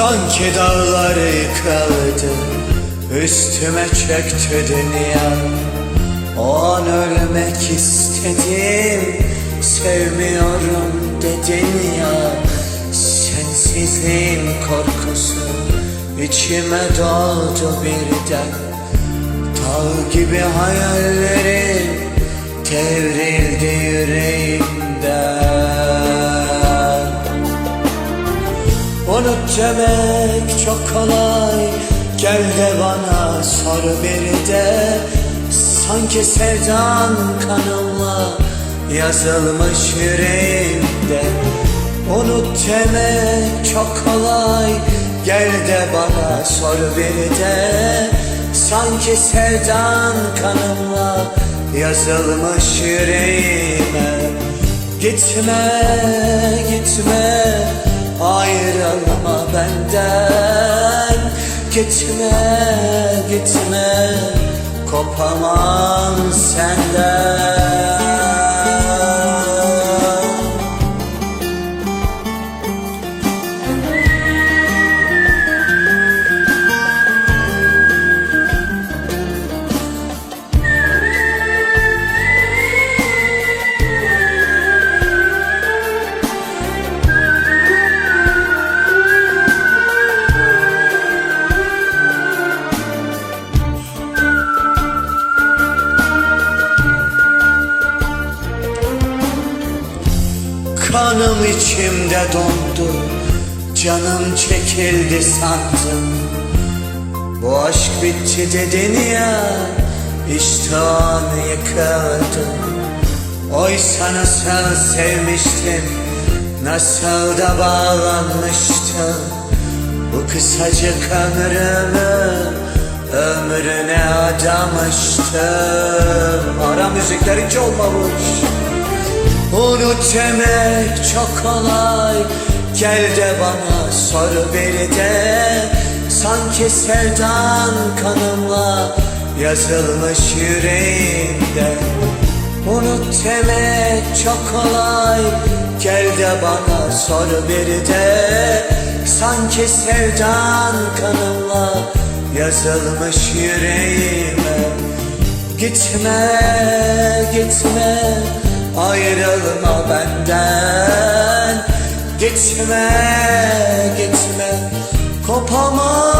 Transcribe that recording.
Sanki dağlar yıkıldı Üstüme çöktü dünya. O an ölmek istedim Sevmiyorum dedin ya. Sensizliğin korkusu içime doldu birden. Dağ gibi hayallerim devrildi yüreğimden Demek çok kolay. Gel de bana sor bir de. Sanki sevdan kanımla Yazılmış yüreğimde. Unut demek çok kolay. Gel de bana sor bir de. Sanki sevdan kanımla Yazılmış yüreğime. Gitme, gitme benden Gitme, gitme Kopamam senden Kanım içimde dondu Canım çekildi sandım Bu aşk bitti dedin ya İşte o an yıkıldım Oysa nasıl sevmiştim Nasıl da bağlanmıştım Bu kısacık ömrümü Ömrüne adamıştım. Ara müzikler hiç olmamış Demek çok kolay. Gel de bana sor bir de. Sanki sevdan kanımla Yazılmış yüreğimde. Unut demek çok kolay. Gel de bana sor bir de. Sanki sevdan kanımla Yazılmış yüreğime. Gitme, gitme Ayrılma benden. Gitme, gitme Kopamam